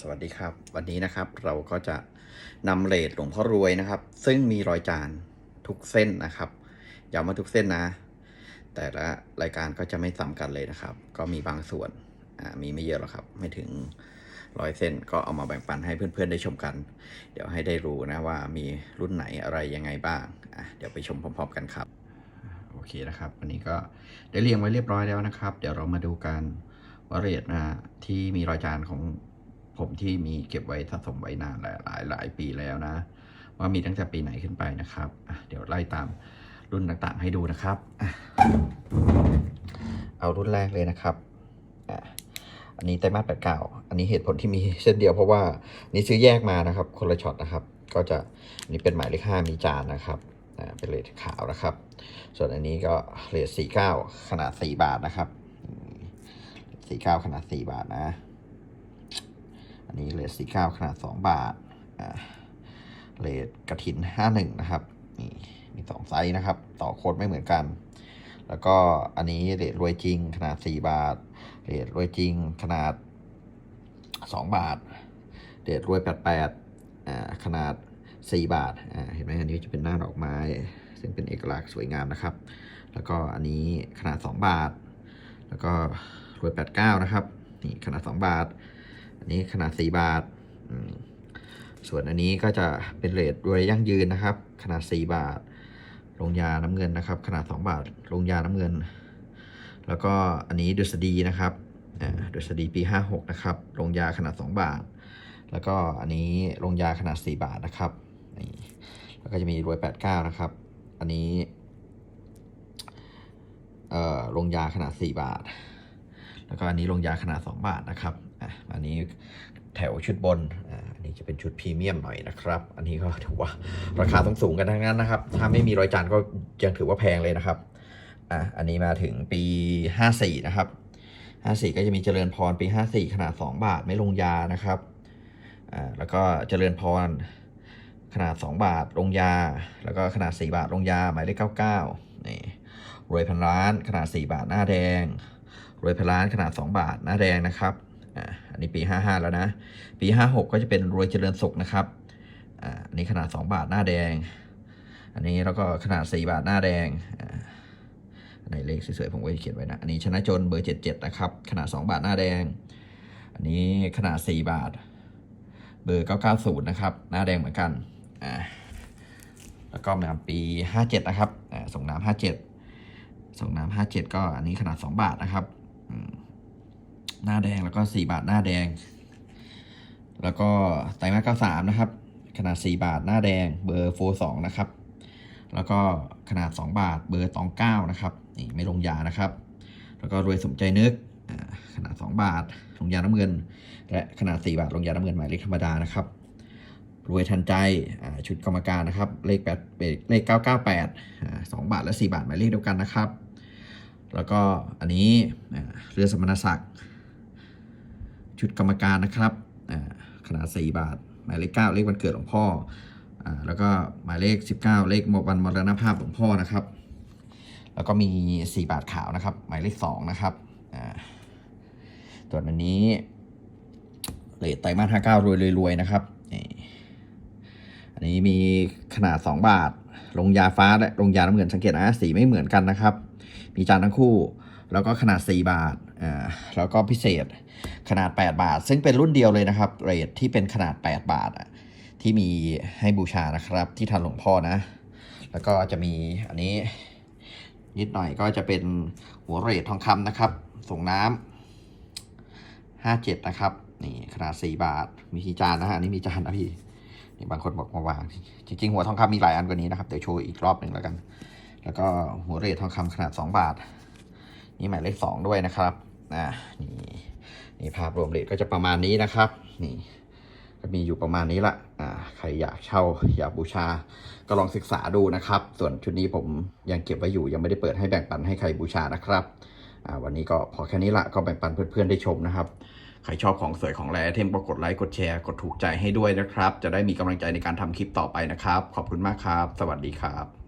สวัสดีครับ วันนี้นะครับเราก็จะนำเลทหลวงพ่อรวยนะครับ ซึ่งมีรอยจานทุกเส้นนะครับย้ำว่าทุกเส้นนะ แต่ละรายการก็จะไม่ซ้ำกันเลยนะครับ ก็มีบางส่วนมีไม่เยอะหรอกครับ ไม่ถึงร้อยเส้นก็เอามาแบ่งปันให้เพื่อนๆได้ชมกัน เดี๋ยวให้ได้รู้นะว่ามีรุ่นไหนอะไรยังไงบ้างเดี๋ยวไปชมพร้อม ๆ กันครับโอเคนะครับ วันนี้ก็ได้เรียงไว้เรียบร้อยแล้วนะครับ เดี๋ยวเรามาดูกันว่าเรทนะที่มีรอยจานของ ผมที่มีเก็บไว้สะสมไว้นานหลายหลายหลายปีแล้วนะ ว่ามีตั้งแต่ปีไหนขึ้นไปนะครับ เดี๋ยวไล่ตามรุ่นต่างๆให้ดูนะครับ เอารุ่นแรกเลยนะครับอันนี้ไตรมาสแปดเก้าอันนี้เหตุผลที่มีเส้นเดียวเพราะว่านี่ซื้อแยกมานะครับ คนละช็อตนะครับ ก็จะอันนี้เป็นหมายเลขห้ามีจานนะครับเป็นเลทขาวนะครับ ส่วนอันนี้ก็เลทสี่เก้าขนาดสี่บาทนะครับสี่เก้าขนาดสี่บาทนะ อันนี้เลทสี่เก้าขนาดสองบาทเลทกระถินห้าหนึ่งนะครับนี่มีสองไซส์นะครับ ต่อโคดไม่เหมือนกัน แล้วก็อันนี้เลทรวยจริงขนาดสี่บาทเลทรวยจริงขนาดสองบาทเลทรวยแปดแปดขนาดสี่บาทเห็นไหมอันนี้จะเป็นหน้าดอกไม้ ซึ่งเป็นเอกลักษณ์สวยงามนะครับ แล้วก็อันนี้ขนาด2บาท แล้วก็รวย89นะครับนี่ขนาด2บาท อันนี้ขนาด 4 บาท ส่วนอันนี้ก็จะเป็นเลทรวยยั่งยืนนะครับ ขนาด 4 บาท ลงยาน้ำเงินนะครับ ขนาด 2 บาท ลงยาน้ำเงิน แล้วก็อันนี้ดุษฎีนะครับอ่าดุษฎีปี 56 นะครับ ลงยาขนาด 2 บาท แล้วก็อันนี้ลงยาขนาด 4 บาทนะครับนี่แล้วก็จะมีรวย 89 นะครับ อันนี้เอ่อลงยาขนาด 4 บาท แล้วก็อันนี้ลงยาขนาด 2 บาทนะครับอะอันนี้แถวชุดบนอ่าอันนี้จะเป็นชุดพรีเมียมหน่อยนะครับ อันนี้ก็ถือว่าราคาสูงกันทั้งนั้นนะครับ ถ้าไม่มีรอยจานก็ยังถือว่าแพงเลยนะครับอะอันนี้มาถึงปี 54 นะครับ 54 ก็จะมีเจริญพรปี 54 ขนาด 2 บาทไม่ลงยานะครับอ่าแล้วก็เจริญพรขนาด 2 บาทลงยา แล้วก็ขนาด 4 บาทลงยาหมายเลข99นี่รวยพันล้านขนาด 4 บาทหน้าแดง รวยพันล้านขนาด 2 บาทหน้าแดงนะครับอ่าอันนี้ปี 55 แล้วนะ ปี 56 ก็จะเป็นรวยเจริญสุขนะครับอ่าอันนี้ขนาด 2 บาทหน้าแดง อันนี้แล้วก็ขนาด 4 บาทหน้าแดงอ่าอันไหนเลขสวยๆผมก็จะเขียนไว้นะ อันนี้ชนะจนเบอร์ 77 นะครับ ขนาด 2 บาทหน้าแดง อันนี้ขนาด 4 บาท เบอร์ 990 นะครับ หน้าแดงเหมือนกันอ่าแล้วก็มาปี 57 นะครับอ่าส่งน้ำ57 ส่งน้ำ57 ก็อันนี้ขนาด 2 บาทนะครับ หน้าแดงแล้วก็4บาทหน้าแดง แล้วก็ไตรมาส93นะครับ ขนาด4บาทหน้าแดงเบอร์โฟ2นะครับ แล้วก็ขนาด2บาทเบอร์ตอง9นะครับนี่ไม่ลงยานะครับ แล้วก็รวยสมใจนึกขนาด2บาทลงยาน้ำเงิน และขนาด4บาทลงยาน้ำเงินหมายเลขธรรมดานะครับรวยทันใจชุดกรรมการนะครับ เลขแปดเลข998อ่าสองบาทและ4บาทหมายเลขเดียวกันนะครับ แล้วก็อันนี้เรือสมณศักดิ์ชุดกรรมการนะครับขนาด 4 บาท หมายเลข 9 เลขวันเกิดหลวงพ่ออแล้วก็หมายเลข 19 เลขวันมรณภาพหลวงพ่อนะครับ แล้วก็มี 4 บาทขาวนะครับ หมายเลข 2 นะครับอ่าส่วนอันนี้เลทไตรมาส59รวยรวยนะครับอันนี้มีขนาด 2 บาท ลงยาฟ้าและลงยาน้ำเงินสังเกตนะสีไม่เหมือนกันนะครับ มีจานทั้งคู่ แล้วก็ขนาด 4 บาทอ่าแล้วก็พิเศษขนาด 8 บาท ซึ่งเป็นรุ่นเดียวเลยนะครับเรทที่เป็นขนาด 8 บาทอะที่มีให้บูชานะครับ ที่ทันหลวงพ่อนะ แล้วก็จะมีอันนี้นิดหน่อยก็จะเป็นหัวเรททองคำนะครับ ส่งน้ำห้าเจ็ดนะครับ นี่ขนาดสี่บาท มีกี่จานนะฮะ อันนี่มีจานนะพี่ นี่บางคนบอกมาวาง จริงๆ หัวทองคำมีหลายอันกว่านี้นะครับ เดี๋ยวโชว์อีกรอบหนึ่งแล้วกัน แล้วก็หัวเรททองคำขนาด 2 บาท นี่หมายเลข 2 ด้วยนะครับอ่านี่นี่ภาพรวมเรทก็จะประมาณนี้นะครับ นี่ก็มีอยู่ประมาณนี้ละอ่าใครอยากเช่าอยากบูชา ก็ลองศึกษาดูนะครับ ส่วนชุดนี้ผมยังเก็บไว้อยู่ยังไม่ได้เปิดให้แบ่งปันให้ใครบูชานะครับอ่าวันนี้ก็พอแค่นี้ละก็แบ่งปันเพื่อนๆได้ชมนะครับใครชอบของสวยของแรเทมก็กดไลค์กดแชร์กดถูกใจให้ด้วยนะครับ จะได้มีกำลังใจในการทำคลิปต่อไปนะครับ ขอบคุณมากครับ สวัสดีครับ